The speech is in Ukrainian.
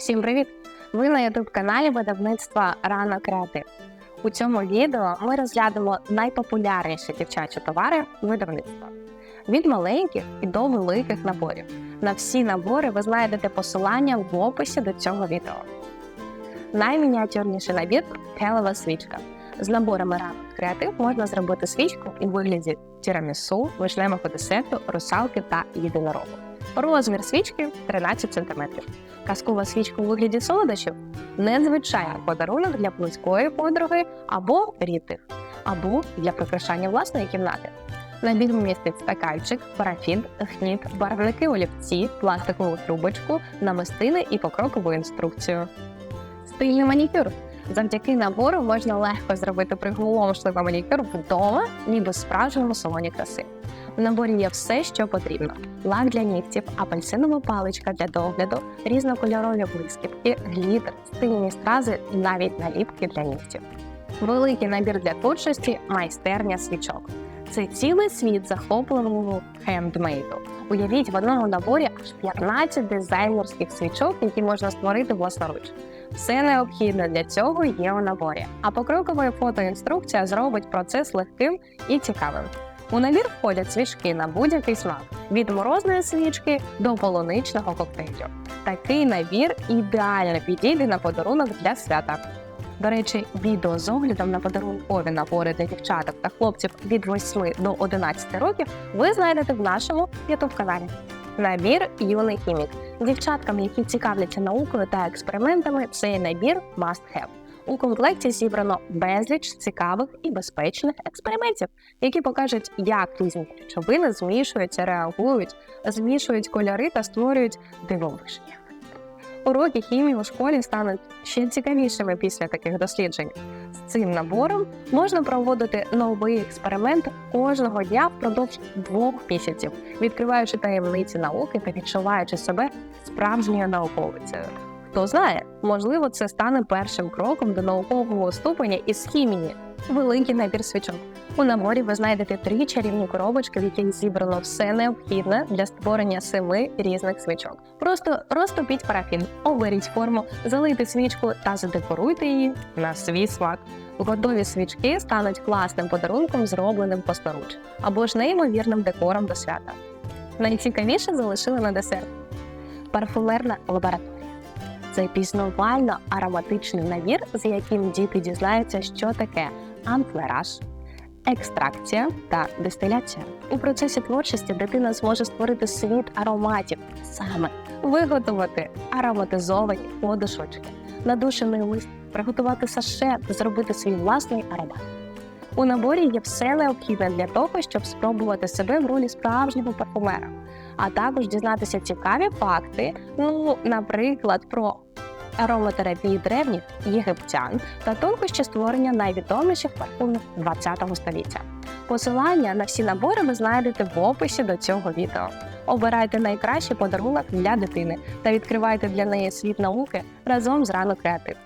Всім привіт! Ви на youtube каналі видавництва Рано Креатив. У цьому відео ми розглянемо найпопулярніші дівчачі товари видавництва від маленьких і до великих наборів. На всі набори ви знайдете посилання в описі до цього відео. Наймініатюрніший набір гелева свічка. З наборами ранок креатив можна зробити свічку у вигляді тірамісу, вишневого десерту, русалки та єдинорогу. Розмір свічки 13 см. Казкова свічка у вигляді солодощів незвичайний подарунок для близької подруги або рідних, або для прикрашання власної кімнати. Набір містить стаканчик, парафін, гніт, барвники олівці, пластикову трубочку, намистини і покрокову інструкцію. Стильний манікюр. Завдяки набору можна легко зробити приголомшливий манікюр вдома, ніби в справжньому салоні краси. В наборі є все, що потрібно: лак для нігтів, апельсинова паличка для догляду, різнокольорові блискітки, глітер, стильні стрази навіть наліпки для нігтів. Великий набір для творчості майстерня свічок. Це цілий світ захопливого хендмейду. Уявіть в одному наборі аж 15 дизайнерських свічок, які можна створити власноруч. Все необхідне для цього є у наборі, а покрокова фотоінструкція зробить процес легким і цікавим. У набір входять свічки на будь-який смак від морозної свічки до полуничного коктейлю. Такий набір ідеально підійде на подарунок для свята. До речі, відео з оглядом на подарункові набори для дівчаток та хлопців від 8 до 11 років ви знайдете в нашому youtube каналі. Набір юний хімік. Дівчаткам, які цікавляться наукою та експериментами, цей набір must have. У комплекті зібрано безліч цікавих і безпечних експериментів, які покажуть, як різні речовини змішуються, реагують, змішують кольори та створюють дивовижні. Уроки хімії у школі стануть ще цікавішими після таких досліджень. З цим набором можна проводити новий експеримент кожного дня впродовж двох місяців, відкриваючи таємниці науки та відчуваючи себе справжньою науковицею. Хто знає, можливо, це стане першим кроком до наукового ступеня із хімії. Великий набір свічок. У наборі ви знайдете три чарівні коробочки, в яких зібрано все необхідне для створення семи різних свічок. Просто розтопіть парафін, оберіть форму, залийте свічку та задекоруйте її на свій смак. Готові свічки стануть класним подарунком, зробленим посторуч, або ж неймовірним декором до свята. Найцікавіше залишили на десерт. Парфумерна лабораторія. Це пізнавально ароматичний набір, з яким діти дізнаються, що таке амфлераж, екстракція та дистиляція. У процесі творчості дитина зможе створити світ ароматів, саме виготовити ароматизовані подушочки, надушений лист, приготувати саше та зробити свій власний аромат. У наборі є все необхідне для того, щоб спробувати себе в ролі справжнього парфумера, а також дізнатися цікаві факти, ну, наприклад, про ароматерапії древніх єгиптян та тонкощі створення найвідоміших парфумів ХХ століття. Посилання на всі набори ви знайдете в описі до цього відео. Обирайте найкращий подарунок для дитини та відкривайте для неї світ науки разом з рано креатив.